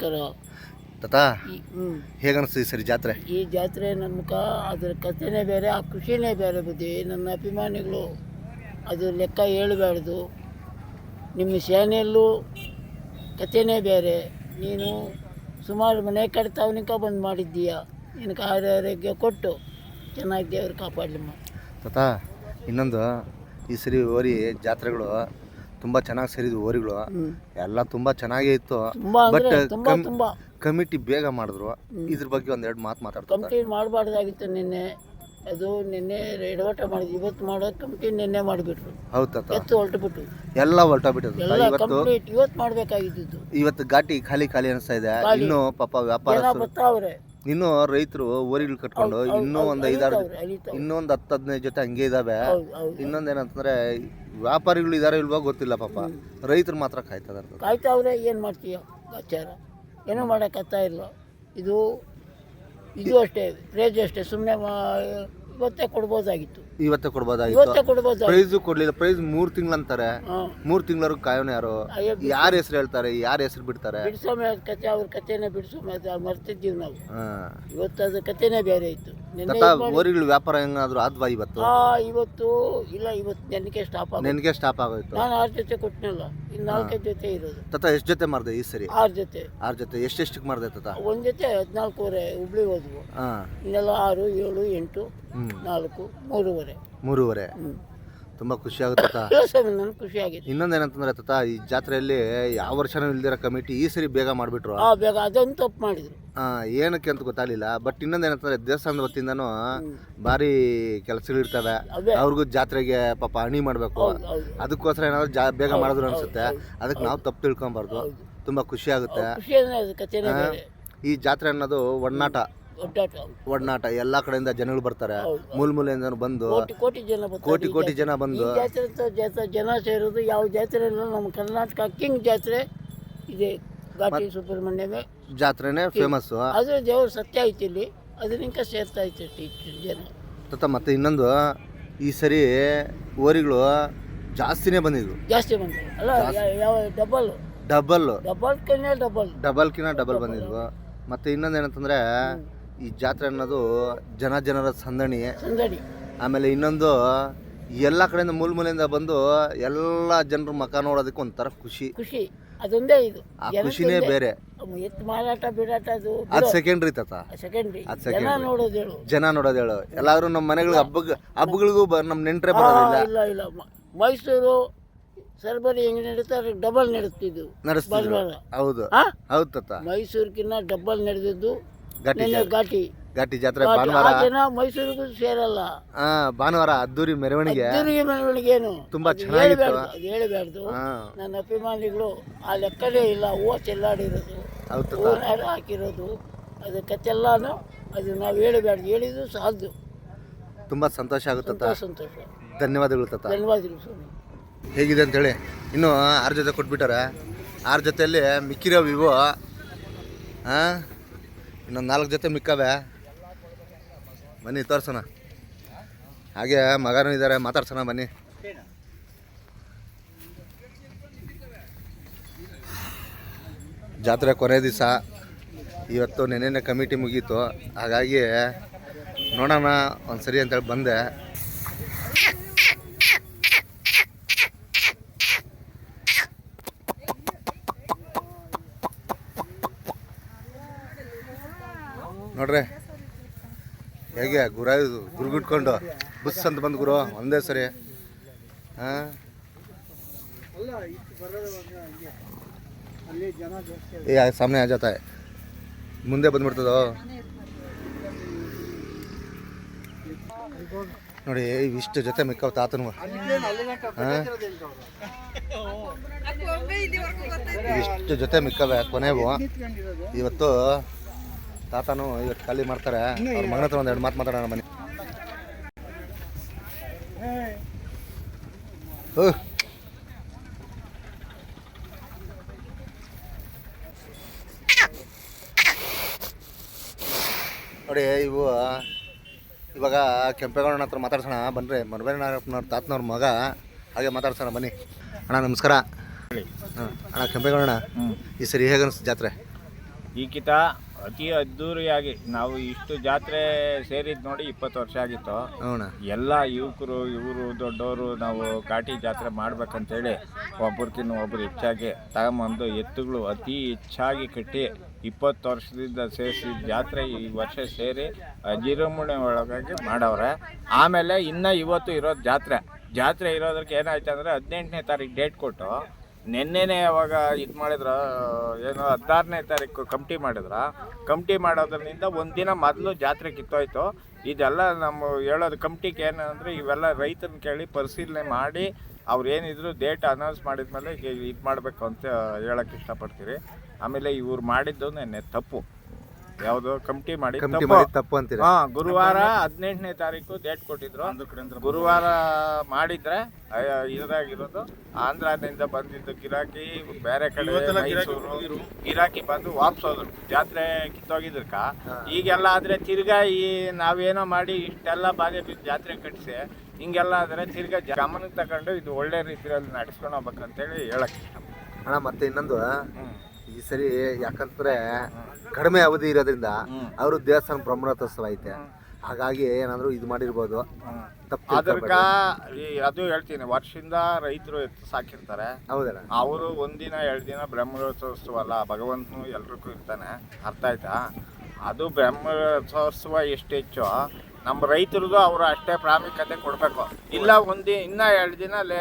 ಕರ ತಾತ? ಹೇಗನ್ನಿಸ್ತು ಈ ಸರಿ ಜಾತ್ರೆ? ಈ ಜಾತ್ರೆ ನಮ್ಕ ಅದ್ರ ಕಥೆನೇ ಬೇರೆ ಆ ಖುಷಿನೇ ಬೇರೆ ಬುದ್ಧಿ ನನ್ನ ಅಭಿಮಾನಿಗಳು ಅದು ಲೆಕ್ಕ ಹೇಳಬಾರ್ದು. ನಿಮ್ಮ ಶಾನೆಯಲ್ಲೂ ಕಥೆನೇ ಬೇರೆ. ನೀನು ಸುಮಾರು ಮನೆ ಕಡ್ತಾವನಿಕ ಬಂದು ಮಾಡಿದ್ದೀಯ. ನಿನಗೆ ಆರೋಗ್ಯ ಕೊಟ್ಟು ಚೆನ್ನಾಗಿ ದೇವ್ರು ಕಾಪಾಡಲಿಮ್ಮ. ತಾತ ಇನ್ನೊಂದು ಈ ಸರಿ ಓರಿ ಜಾತ್ರೆಗಳು. ತುಂಬ ಚೆನ್ನಾಗಿ ಸೇರಿದ್ವು ಓರಿಗಳು ಎಲ್ಲ ತುಂಬಾ ಚೆನ್ನಾಗೇ ಇತ್ತು. ಬಟ್ ಕಮಿಟಿ ಬೇಗ ಮಾಡಿದ್ರು. ಇದ್ರ ಬಗ್ಗೆ ಒಂದೆರಡು ಮಾತು ಮಾತಾಡ್ತಾರೆ ಕಂಪ್ಲೀಟ್ ಮಾಡಬಾರ್ದಾಗಿತ್ತು ನಿನ್ನೆ. ಅದು ನಿನ್ನೆ ಎಡವಟ ಮಾಡಿದ್ವಿ ಇವತ್ತು ಮಾಡೋ ಕಮಿಟಿ ನಿನ್ನೆ ಮಾಡಿಬಿಟ್ರು. ಹೌದು ತಾತ. ಎತ್ತು ಹೊರಟುಬಿಟ್ಟು ಎಲ್ಲ ಹೊರಟೋಗ್ಬಿಟ್ಟದು ಎಲ್ಲ ಇವತ್ತು ಕಂಪ್ಲೀಟ್ ಇವತ್ತು ಮಾಡಬೇಕಾಗಿದ್ದು ಇವತ್ತು ಘಾಟಿ ಖಾಲಿ ಖಾಲಿ ಅನಿಸ್ತಾ ಇದೆ. ಇನ್ನು ಪಾಪ ವ್ಯಾಪಾರ ಬರ್ತಾವ್ರೆ. ಇನ್ನೂ ರೈತರು ಓರಿಗಳು ಕಟ್ಕೊಂಡು ಇನ್ನೂ ಒಂದು ಐದಾರು. ಇನ್ನೊಂದು ಹತ್ತು ಹದಿನೈದು ಜೊತೆ ಹಂಗೆ ಇದ್ದಾವೆ ಇನ್ನೊಂದು ಏನಂತಂದ್ರೆ ವ್ಯಾಪಾರಿಗಳು ಇದಾರೆ ಇಲ್ವಾ ಗೊತ್ತಿಲ್ಲ ಪಾಪ. ರೈತರು ಮಾತ್ರ ಕಾಯ್ತಾ ಕಾಯ್ತಾ ಕಾಯ್ತಾವ್ರೆ ಏನು ಮಾಡ್ತೀಯ ಆಚಾರ. ಏನೂ ಮಾಡೋಕ್ಕತ್ತಾ ಇಲ್ಲ ಇದು ಇದು ಅಷ್ಟೇ ಪ್ರೇಜ್ ಅಷ್ಟೇ. ಸುಮ್ಮನೆ ಇವತ್ತೇ ಕೊಡ್ಬೋದಾಗಿತ್ತು. ಇವತ್ತೇ ಕೊಡ್ಬೋದಾಗಿತ್ತು. ಇವತ್ತೇ ಕೊಡ್ಬೋದಾಗಿತ್ತು. ಪ್ರೈಸ್ ಕೊಡ್ಲಿಲ್ಲ. ಪ್ರೈಸ್ ಮೂರ್ ತಿಂಗಳಂತಾರೆ. ಅಂತಾರೆ ಮೂರ್ ತಿಂಗಳವರೆಗೂ ಕಾಯೋನ ಯಾರು? ಅಯ್ಯೋ ಯಾರ ಹೆಸರು ಹೇಳ್ತಾರೆ? ಯಾರ ಹೆಸರು ಬಿಡ್ತಾರೆ? ಬಿಡಿಸೋಮೆ ಕತೆ ಅವ್ರ ಕತೆನೇ ಬಿಡಿಸೋ ಅದು ಮರ್ತಿದ್ದೀವಿ ನಾವು. ಹಾ. ಇವತ್ತು ಅದು ಕತೆನೇ ಬೇರೆ ಇತ್ತು. ನಿನ್ನೆ ತಾತ ಓರಿಗಳು ವ್ಯಾಪಾರ ಹೆಂಗಾದ್ರು ಆದ್ವಾ ಇವತ್ತು? ಆ ಇವತ್ತು ಇಲ್ಲ ಇವತ್ತು ನೆನಕೆ ಸ್ಟಾಪ್ ಆಗ ನಿನ್ಗೆ ಸ್ಟಾಪ್ ಆಗೋಯ್ತು. ನಾನು ಆರ್ ಜೊತೆ ಕೊಟ್ಟನಲ್ಲ ಇನ್ನು ನಾಲ್ಕೈದು ಜೊತೆ ಇರೋದು. ತಾತ ಎಷ್ಟ್ ಜೊತೆ ಮಾಡ್ದೆ ಈ ಸರಿ? ಆರ್ ಜೊತೆ. ಆರ್ ಜೊತೆ. ಎಷ್ಟೆಷ್ಟಕ್ಕೆ ಮಾಡ್ದೆ ತಾತ? ಒಂದ್ ಜೊತೆ ಹದಿನಾಲ್ಕೂವರೆ ಹುಬ್ಳಿ ಹೋದ್ವು. ಹಾ. ಇನ್ನೆಲ್ಲ ಆರು ಏಳು ಎಂಟು ಹ್ಮ್. ನಾಲ್ಕು ಮೂರುವರೆ. ಮೂರುವರೆ. ಹ್ಞೂ ತುಂಬಾ ಖುಷಿ ಆಗುತ್ತೆ ತಾತ. ಸ್ವಾಮಿ ನನಗೆ ಖುಷಿ ಆಗಿದೆ ಇನ್ನೊಂದ್ ಏನಂತಂದ್ರೆ ತಾತ ಈ ಜಾತ್ರೆಯಲ್ಲಿ ಯಾವ ವರ್ಷನೂ ಇಲ್ದಿರೋ ಕಮಿಟಿ ಈ ಸರಿ ಬೇಗ ಮಾಡ್ಬಿಟ್ರು. ಆ ಬೇಗ ಅದೊಂದು ತಪ್ಪು ಮಾಡಿದ್ರು. ಏನಕ್ಕೆ ಅಂತ ಗೊತ್ತಾಗಲಿಲ್ಲ ಬಟ್ ಇನ್ನೊಂದು ಏನಂತಂದ್ರೆ ದೇವಸ್ಥಾನದ ವತಿಯಿಂದನೂ ಭಾರಿ ಕೆಲಸಗಳಿರ್ತವೆ ಅವೇ ಅವ್ರಿಗೂ ಜಾತ್ರೆಗೆ ಪಾಪ ಹಣಿ ಮಾಡಬೇಕು. ಹೌದು ಹೌದು. ಅದಕ್ಕೋಸ್ಕರ ಏನಾದ್ರು ಜಾ ಬೇಗ ಮಾಡಿದ್ರು ಅನ್ಸುತ್ತೆ. ಅದಕ್ಕೆ ನಾವು ತಪ್ಪು ತಿಳ್ಕೊಬಾರ್ದು. ಹೌದು. ತುಂಬಾ ಖುಷಿ ಆಗುತ್ತೆ. ಕಥೆನೇ ಬೇರೆ. ಈ ಜಾತ್ರೆ ಅನ್ನೋದು ಒಡನಾಟ ಒಡನಾಟ ಎಲ್ಲಾ ಕಡೆಯಿಂದ ಜನಗಳು ಬರ್ತಾರೆ. ಮೂಲ ಮೂಲೆಯಿಂದ ಬಂದು ಕೋಟಿ ಕೋಟಿ ಜನ ಬರ್ತಾರೆ. ಕೋಟಿ ಕೋಟಿ ಜನ ಬಂದು ಈ ಜಾತ್ರೆ ಅಂತ ಜಾತ್ರೆ ಜನ ಸೇರೋದು ಯಾವ ಜಾತ್ರೆ ನಮ್ಮ ಕರ್ನಾಟಕ ಕಿಂಗ್ ಜಾತ್ರೆ. ಇದೆ ಘಾಟಿ ಸುಬ್ರಹ್ಮಣ್ಯದ ಜಾತ್ರೆನೇ ಫೇಮಸ್ ಆದ್ರೆ ದೇವ್ರ ಸತ್ಯ ಐತಿ ಇಲ್ಲಿ. ಅದರಿಂದ ಸೇರ್ತಾ ಐತಿ ಜನ. ತತ್ತ ಮತ್ತೆ ಇನ್ನೊಂದು ಈ ಸರಿ ಓರಿಗಳು ಜಾಸ್ತಿನೇ ಬಂದಿದ್ವು ಜಾಸ್ತಿ ಬಂದಿದ್ವು ಅಲ್ಲ ಯಾವ ಡಬಲ್ ಡಬಲ್ ಡಬಲ್ ಕಿನ್ನ ಡಬಲ್ ಡಬಲ್ಕಿನ ಡಬಲ್ ಬಂದಿದ್ವು. ಮತ್ತೆ ಇನ್ನೊಂದು ಏನಂತಂದ್ರೆ ಈ ಜಾತ್ರೆ ಅನ್ನೋದು ಜನ ಜನರ ಸಂದಣಿ. ಸಂದಡಿ ಆಮೇಲೆ ಇನ್ನೊಂದು ಎಲ್ಲ ಕಡೆಯಿಂದ ಮೂಲ ಮೂಲೆಯಿಂದ ಬಂದು ಎಲ್ಲ ಜನರು ಮಕ ನೋಡೋದಕ್ಕೆ ಒಂಥರ ಖುಷಿ. ಖುಷಿ. ಅದೊಂದೇ ಇದು. ಆ ಖುಷಿನೇ ಬೇರೆ. ಎತ್ತು ಮಾರಾಟ ಬಿಡಾಟ ಅದು ಅದು ಸೆಕೆಂಡ್ರಿ ತಾತ? ಸೆಕೆಂಡ್ರಿ ಅದ್ ಜನ ನೋಡೋದೇಳು ನೋಡೋದು ಹೇಳು. ಜನ ನೋಡೋದು ಹೇಳು. ಎಲ್ಲಾರು ನಮ್ಮ ಮನೆಗಳಿಗೆ ಹಬ್ಬ ಹಬ್ಬಗಳಿಗೂ ಬ ನಮ್ಮ ನೆಂಟ್ರೆ ಬರೋದಿಲ್ಲ. ಇಲ್ಲ ಇಲ್ಲ. ಮ- ಮೈಸೂರು ಸರ್ಬರಿ ಹೆಂಗೆ ನಡೀತಾರೆ ಡಬಲ್ ನಡೆಸ್ತಿದ್ವು. ನಡೆಸ್ತಿದ್ರು. ಹೌದು. ಹಾ ಹೌದು ತಾತ. ಮೈಸೂರ್ಕಿನ್ನ ಡಬಲ್ ನಡೆದಿದ್ದು. ಘಾಟಿ ನಿನ್ನೆ ಘಾಟಿ. ಘಾಟಿ ಜಾತ್ರೆ ಘಾಟಿ. ಭಾನುವಾರ. ಆ ಜನ ಮೈಸೂರಿಗೂ ಸೇರಲ್ಲ. ಹಾ ಭಾನುವಾರ ಅದ್ದೂರಿ ಮೆರವಣಿಗೆ. ಮೆರವಣಿಗೆ ಏನು? ತುಂಬಾ ಅದು ಚೆನ್ನಾಗಿತ್ತು. ಹೇಳ್ಬಾರ್ದು, ಅದು ಹೇಳಬಾರ್ದು ಹಾ. ನನ್ನ ಅಭಿಮಾನಿಗಳು ಆ ಲೆಕ್ಕನೇ ಇಲ್ಲ. ಹೂವು ಚೆಲ್ಲಾಡಿರೋದು. ಹೌದು ತಾತ ಹೂವಿನ ಹಾಕಿರೋದು. ಅದು ಕತ್ತೆಲ್ಲಾನು ಅದು ನಾವು ಹೇಳಬಾರ್ದು ಹೇಳಿದ್ದು ಸಾಧ್ಯ ತುಂಬಾ ಸಂತೋಷ ಆಗುತ್ತೆ ತಾತ ಸಂತೋಷ. ಧನ್ಯವಾದಗಳು ತಾತ. ಧನ್ಯವಾದಗಳು ಸ್ವಾಮಿ. ಹೇಗಿದೆ ಅಂತೇಳಿ ಇನ್ನು ಆರು ಜೊತೆ ಕೊಟ್ಬಿಟ್ಟಾರೆ. ಆರು ಜೊತೆಯಲ್ಲಿ ಮಿಕ್ಕಿರೋ ವಿವೋ ಹಾಂ ಇನ್ನೊಂದು ನಾಲ್ಕು ಜೊತೆ ಮಿಕ್ಕವೆ. ಬನ್ನಿ, ತೋರ್ಸೋಣ. ಹಾಗೆ ಮಗನೂ ಇದ್ದಾರೆ ಮಾತಾಡ್ಸೋಣ, ಬನ್ನಿ. ಜಾತ್ರೆ ಕೊನೆ ದಿವಸ. ಇವತ್ತು ನೆನೆನೆ ಕಮಿಟಿ ಮುಗೀತು. ಹಾಗಾಗಿ ನೋಡೋಣ ಒಂದು ಸರಿ ಅಂತೇಳಿ ಬಂದೆ. ನೋಡ್ರಿ. ಹೇಗೆ ಗುರ ಗುರುಗಿಟ್ಕೊಂಡು ಬುಸ್ ಅಂತ ಬಂದು ಗುರು, ಒಂದೇ ಸರಿ. ಹಾಂ? ಏ, ಆ ಜೊತೆ. ಮುಂದೆ ಬಂದ್ಬಿಡ್ತದ? ನೋಡಿ ಇಷ್ಟು ಜೊತೆ ಮಿಕ್ಕವ್ ತಾತನು. ಇಷ್ಟು ಜೊತೆ ಮಿಕ್ಕವೆ ಕೊನೆವು ಇವತ್ತು ತಾತನು ಇವತ್ತು ಖಾಲಿ ಮಾಡ್ತಾರೆ. ಅವ್ರ ಮಗನ ಹತ್ರ ಒಂದೆರಡು ಮಾತು ಮಾತಾಡೋಣ ಬನ್ನಿ. ನೋಡಿ ಇವು ಇವಾಗ ಕೆಂಪೇಗೌಡನ ಹತ್ರ ಮಾತಾಡ್ಸೋಣ. ಬನ್ರಿ ಮರಬೇನವ್ರ ತಾತನವ್ರ ಮಗ ಹಾಗೆ ಮಾತಾಡ್ಸೋಣ ಬನ್ನಿ. ಅಣ್ಣ ನಮಸ್ಕಾರ. ಹಾಂ ಅಣ್ಣ ಕೆಂಪೇಗೌಡಣ್ಣ ಈ ಸರಿ ಹೇಗೆ ಅನಿಸ್ತು ಜಾತ್ರೆ? ಈ ಕಿತ ಅತಿ ಅದ್ದೂರಿಯಾಗಿ ನಾವು ಇಷ್ಟು ಜಾತ್ರೆ ಸೇರಿದ್ ನೋಡಿ ಇಪ್ಪತ್ತು ವರ್ಷ ಆಗಿತ್ತು. ಎಲ್ಲ ಯುವಕರು ಇವರು ದೊಡ್ಡವರು ನಾವು ಕಾಟಿ ಜಾತ್ರೆ ಮಾಡ್ಬೇಕಂತೇಳಿ ತಿನ್ನು ಒಬ್ರು ಹೆಚ್ಚಾಗಿ ತಗೊಂಬಂದು ಎತ್ತುಗಳು ಅತಿ ಹೆಚ್ಚಾಗಿ ಕಟ್ಟಿ ಇಪ್ಪತ್ತು ವರ್ಷದಿಂದ ಸೇರಿಸಿದ ಜಾತ್ರೆ ಈ ವರ್ಷ ಸೇರಿ ಅಜಿರಮುಣೆ ಒಳಗಾಗಿ ಮಾಡವ್ರೆ. ಆಮೇಲೆ ಇನ್ನು ಇವತ್ತು ಇರೋದು ಜಾತ್ರೆ. ಜಾತ್ರೆ ಇರೋದಕ್ಕೆ ಏನಾಯ್ತು ಅಂದರೆ ಹದಿನೆಂಟನೇ ತಾರೀಕು ಡೇಟ್ ಕೊಟ್ಟು ನಿನ್ನೆನೇ ಅವಾಗ ಇದು ಮಾಡಿದ್ರ, ಏನು ಹದಿನಾರನೇ ತಾರೀಕು ಕಮಿಟಿ ಮಾಡಿದ್ರ. ಕಮಿಟಿ ಮಾಡೋದ್ರಿಂದ ಒಂದಿನ ಮೊದಲು ಜಾತ್ರೆ ಕಿತ್ತೋಯ್ತು. ಇದೆಲ್ಲ ನಮ್ಮ ಹೇಳೋದು ಕಮಿಟಿಗೆ ಏನಂದರೆ ಇವೆಲ್ಲ ರೈತರನ್ನ ಕೇಳಿ ಪರಿಶೀಲನೆ ಮಾಡಿ ಅವ್ರು ಏನಿದ್ರು ಡೇಟ್ ಅನೌನ್ಸ್ ಮಾಡಿದ್ಮೇಲೆ ಇದು ಮಾಡಬೇಕು ಅಂತ ಹೇಳೋಕ್ಕೆ ಇಷ್ಟಪಡ್ತೀರಿ. ಆಮೇಲೆ ಇವ್ರು ಮಾಡಿದ್ದು ನೆನ್ನೆ ತಪ್ಪು. ಯಾವುದು ಕಮಿಟಿ ಮಾಡಿ ಕಮಿಟಿ ತಪ್ಪು. ಮಾಡಿ ತಪ್ಪು ಅಂತೀರಾ? ಹಾ ಗುರುವಾರ ಹದಿನೆಂಟನೇ ತಾರೀಕು ಡೇಟ್ ಕೊಟ್ಟಿದ್ರು. ಗುರುವಾರ ಮಾಡಿದ್ರೆ ಅಯ್ಯ, ಇದಾಗಿರೋದು. ಆಂಧ್ರದಿಂದ ಬಂದಿದ್ದು ಗಿರಾಕಿ ಬೇರೆ ಕಡೆ ಮೈಸೂರು ಗಿರಾಕಿ ಬಂದು ವಾಪಸ್ ಹೋದ್ರು. ಜಾತ್ರೆ ಕಿತ್ತೋಗಿದ್ರಕ ಈಗೆಲ್ಲ ಆದ್ರೆ ತಿರ್ಗಾ ಈ ನಾವೇನೋ ಮಾಡಿ ಇಷ್ಟೆಲ್ಲ ಬಾಧೆ ಬಿದ್ದು ಜಾತ್ರೆ ಕಟ್ಟಿಸಿ ಹಿಂಗೆಲ್ಲ ಆದ್ರೆ ತಿರ್ಗಾ ಗಮನಕ್ಕೆ ತಗೊಂಡು ಇದು ಒಳ್ಳೆ ರೀತಿಯಲ್ಲಿ ನಡೆಸ್ಕೊಂಡು ಹೋಗ್ಬೇಕಂತೇಳಿ ಹೇಳಕ್ ಇಷ್ಟ ಅಣ್ಣ ಮತ್ತೆ ಇನ್ನೊಂದು. ಹ್ಮ್. ಈ ಸರಿ ಯಾಕಂದ್ರೆ ಕಡಿಮೆ ಅವಧಿ ಇರೋದ್ರಿಂದ ಅವರು ದೇವಸ್ಥಾನ ಬ್ರಹ್ಮರಥೋತ್ಸವ ಐತೆ ಹಾಗಾಗಿ ಏನಾದ್ರು ಇದು ಮಾಡಿರ್ಬೋದು. ತಪ್ಪು ಅದಕ್ಕ ಅದು ಹೇಳ್ತೀನಿ ವರ್ಷದಿಂದ ರೈತರು ಎತ್ತು ಸಾಕಿರ್ತಾರೆ. ಅವರು ಒಂದಿನ ಎರಡು ದಿನ ಬ್ರಹ್ಮರಥೋತ್ಸವ ಅಲ್ಲ ಭಗವಂತನು ಎಲ್ರಿಗೂ ಇರ್ತಾನೆ. ಅರ್ಥ ಆಯ್ತಾ? ಅದು ಬ್ರಹ್ಮರಥೋತ್ಸವ ಎಷ್ಟು ಹೆಚ್ಚು? ನಮ್ಮ ರೈತರದು ಅವರು ಅಷ್ಟೇ ಪ್ರಾಮುಖ್ಯತೆ ಕೊಡಬೇಕು. ಇಲ್ಲ ಒಂದಿ ಇನ್ನ ಎರಡು ದಿನ ಲೇ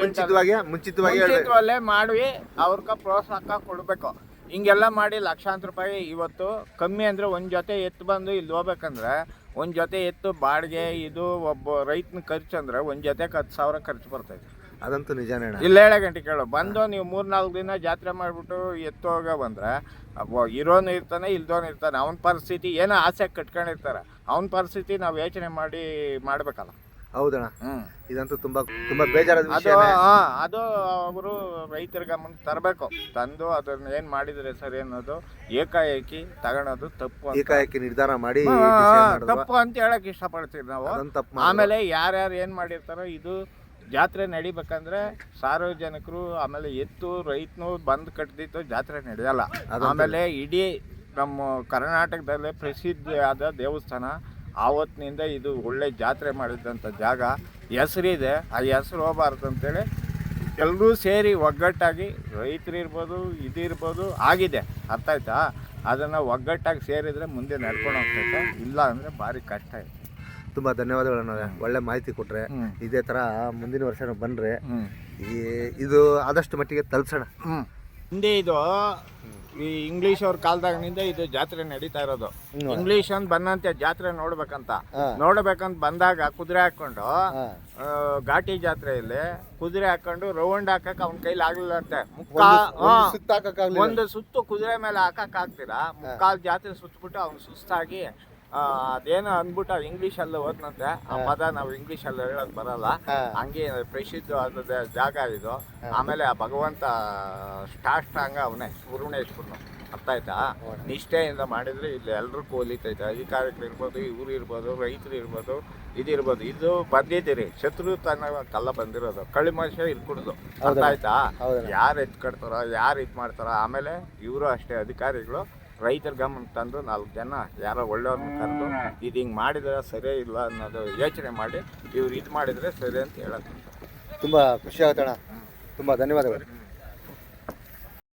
ಮುಂಚಿತವಾಗಿ ಮುಂಚಿತವಾಗಿ. ಮುಂಚಿತವಲ್ಲೇ ಮಾಡಿ ಅವ್ರಿಗೆ ಪ್ರೋತ್ಸಾಹ ಕೊಡಬೇಕು. ಹಿಂಗೆಲ್ಲ ಮಾಡಿ ಲಕ್ಷಾಂತರ ರೂಪಾಯಿ ಇವತ್ತು ಕಮ್ಮಿ ಅಂದರೆ ಒಂದು ಜೊತೆ ಎತ್ತು ಬಂದು ಇಲ್ಲಿ ಹೋಗ್ಬೇಕಂದ್ರೆ ಒಂದು ಜೊತೆ ಎತ್ತು ಬಾಡಿಗೆ ಇದು ಒಬ್ಬ ರೈತನ ಖರ್ಚು ಅಂದರೆ ಒಂದು ಜೊತೆಗೆ ಹತ್ತು ಸಾವಿರ ಖರ್ಚು ಬರ್ತೈತೆ. ಅದಂತೂ ನಿಜಾನೇ ಅಣ್ಣ. ಇಲ್ಲ ಹೇಳ ಗಂಟೆ ಕೇಳು. ಬಂದು ನೀವು ಮೂರು ನಾಲ್ಕು ದಿನ ಜಾತ್ರೆ ಮಾಡಿಬಿಟ್ಟು ಎತ್ತೋಗ ಬಂದ್ರೆ ಅಬ್ಬ ಇರೋನು ಇರ್ತಾನೆ ಇಲ್ದೋನು ಇರ್ತಾನೆ. ಅವನ ಪರಿಸ್ಥಿತಿ ಏನೋ ಆಸೆ ಕಟ್ಕೊಂಡಿರ್ತಾರೆ. ಅವನ ಪರಿಸ್ಥಿತಿ ನಾವು ಯೋಚನೆ ಮಾಡಿ ಮಾಡಬೇಕಲ್ಲ. ಹೌದಣ್ಣ. ಹ್ಞೂ ಇದಂತೂ ತುಂಬಾ ತುಂಬಾ ಬೇಜಾರಾದ ಅದು ವಿಷಯ ಅದು ಅವರು ರೈತರ ಗಮನ ತರಬೇಕು. ತಂದು ಅದನ್ನ ಏನ್ ಮಾಡಿದ್ರೆ ಸರಿ ಅನ್ನೋದು ಏಕಾಏಕಿ ತಗೊಳೋದು ತಪ್ಪು ಅಂತ. ಏಕಾಏಕಿ ನಿರ್ಧಾರ ಮಾಡಿ ಹಾ, ತಪ್ಪು ಅಂತ ಹೇಳಕ್ ಇಷ್ಟಪಡ್ತೀವಿ ನಾವು. ತಪ್ಪು? ಆಮೇಲೆ ಯಾರ್ಯಾರು ಏನ್ ಮಾಡಿರ್ತಾರೋ ಇದು ಜಾತ್ರೆ ನಡಿಬೇಕಂದ್ರೆ ಸಾರ್ವಜನಿಕರು ಆಮೇಲೆ ಎತ್ತು ರೈತನು ಬಂದ್ ಕಟ್ಟಿದ್ದು ಜಾತ್ರೆ ನಡೆಯಲ್ಲ. ಆಮೇಲೆ ಇಡೀ ನಮ್ಮ ಕರ್ನಾಟಕದಲ್ಲೇ ಪ್ರಸಿದ್ಧಿಯಾದ ದೇವಸ್ಥಾನ ಆವತ್ತಿನಿಂದ ಇದು ಒಳ್ಳೆ ಜಾತ್ರೆ ಮಾಡಿದಂಥ ಜಾಗ. ಹೆಸರಿದೆ ಆ ಹೆಸರು ಹೋಗಬಾರ್ದು ಅಂತೇಳಿ ಎಲ್ಲರೂ ಸೇರಿ ಒಗ್ಗಟ್ಟಾಗಿ ರೈತರು ಇರ್ಬೋದು ಇದಿರ್ಬೋದು ಆಗಿದೆ. ಅರ್ಥ ಆಯ್ತಾ? ಅದನ್ನು ಒಗ್ಗಟ್ಟಾಗಿ ಸೇರಿದರೆ ಮುಂದೆ ನಡ್ಕೊಂಡು ಹೋಗ್ತೈತೆ. ಇಲ್ಲ ಅಂದರೆ ಭಾರಿ ಕಷ್ಟ ಇದೆ ತುಂಬಾ ಧನ್ಯವಾದಗಳು ಒಳ್ಳೆ ಮಾಹಿತಿ ಕೊಟ್ರೆ. ಇದೇ ತರ ಮುಂದಿನ ವರ್ಷ ಬಂದ್ರೆ ಈ ಇದು ಆದಷ್ಟು ಮಟ್ಟಿಗೆ ತಲ್ಸೋಣ. ಹಿಂದೆ ಇದು ಈ ಇಂಗ್ಲಿಷ್ ಅವ್ರ ಕಾಲದಾಗಿನಿಂದ ಇದು ಜಾತ್ರೆ ನಡೀತಾ ಇರೋದು. ಇಂಗ್ಲಿಷ್ ಅಂತ ಬಂದಂತೆ ಜಾತ್ರೆ ನೋಡ್ಬೇಕಂತ. ನೋಡ್ಬೇಕಂತ ಬಂದಾಗ ಕುದುರೆ ಹಾಕೊಂಡು ಘಾಟಿ ಜಾತ್ರೆಯಲ್ಲಿ ಕುದುರೆ ಹಾಕೊಂಡು ರೌಂಡ್ ಹಾಕಕ್ ಅವನ ಕೈಲಿ ಆಗ್ಲಿಲ್ಲ ಅಂತೆ ಮುಕ್ಕಾ ಒಂದು-. ಸುತ್ತ ಕುದುರೆ ಮೇಲೆ ಹಾಕಕ್ ಆಗ್ತೀರಾ ಮುಕ್ಕಾಲ್ ಜಾತ್ರೆ ಸುತ್ತಬಿಟ್ಟು ಅವ್ನು ಸುಸ್ತಾಗಿ ಅದೇನೋ ಅಂದ್ಬಿಟ್ಟು ಅವ್ರು ಇಂಗ್ಲಿಷ್ ಅಲ್ಲಿ ಓದ್ನಂತೆ. ಆ ಪದ ನಾವು ಇಂಗ್ಲಿಷ್ ಅಲ್ಲಿ ಹೇಳೋದ್ ಬರಲ್ಲ. ಹಂಗೆ ಪ್ರಸಿದ್ಧವಾದ ಜಾಗ ಇದು. ಆಮೇಲೆ ಆ ಭಗವಂತ ಸ್ಟಾಷ್ಟಾಂಗ ಅವನೇ ಪೂರ್ಣೇಶ್ವರನು ಅರ್ಥ ಆಯ್ತಾ? ನಿಷ್ಠೆಯಿಂದ ಮಾಡಿದ್ರೆ ಇಲ್ಲಿ ಎಲ್ರು ಕೋಲಿತೈತೆ. ಅಧಿಕಾರಿಗಳು ಇರ್ಬೋದು ಇವ್ರು ಇರ್ಬೋದು ರೈತರು ಇರ್ಬೋದು ಇದಿರ್ಬೋದು ಇದು ಬಂದಿದ್ದೀರಿ. ಶತ್ರು ತನ್ನ ಕಲ್ಲ ಬಂದಿರೋದು. ಕಳಿಮಶ ಇರ್ಕೂಡ್ದು ಅರ್ಥ ಆಯ್ತಾ? ಯಾರು ಯಾರು ಎತ್ಕೊಡ್ತಾರೋ ಯಾರು ಇದು ಮಾಡ್ತಾರೋ ಆಮೇಲೆ ಇವರು ಅಷ್ಟೇ ಅಧಿಕಾರಿಗಳು. ರೈತರ ಗಮನ ತಂದು ನಾಲ್ಕು ಜನ ಯಾರೋ ಒಳ್ಳೆಯವ್ರನ್ನ ಕರೆದು ಇದು ಹಿಂಗೆ ಮಾಡಿದ್ರೆ ಸರಿ ಇಲ್ಲ ಅನ್ನೋದು ಯೋಚನೆ ಮಾಡಿ ಇವ್ರು ಇದು ಮಾಡಿದರೆ ಸರಿ ಅಂತ ಹೇಳಕ್ಕೆ ತುಂಬ ಖುಷಿ ಆಗುತ್ತಣ್ಣ ತುಂಬ ಧನ್ಯವಾದಗಳು.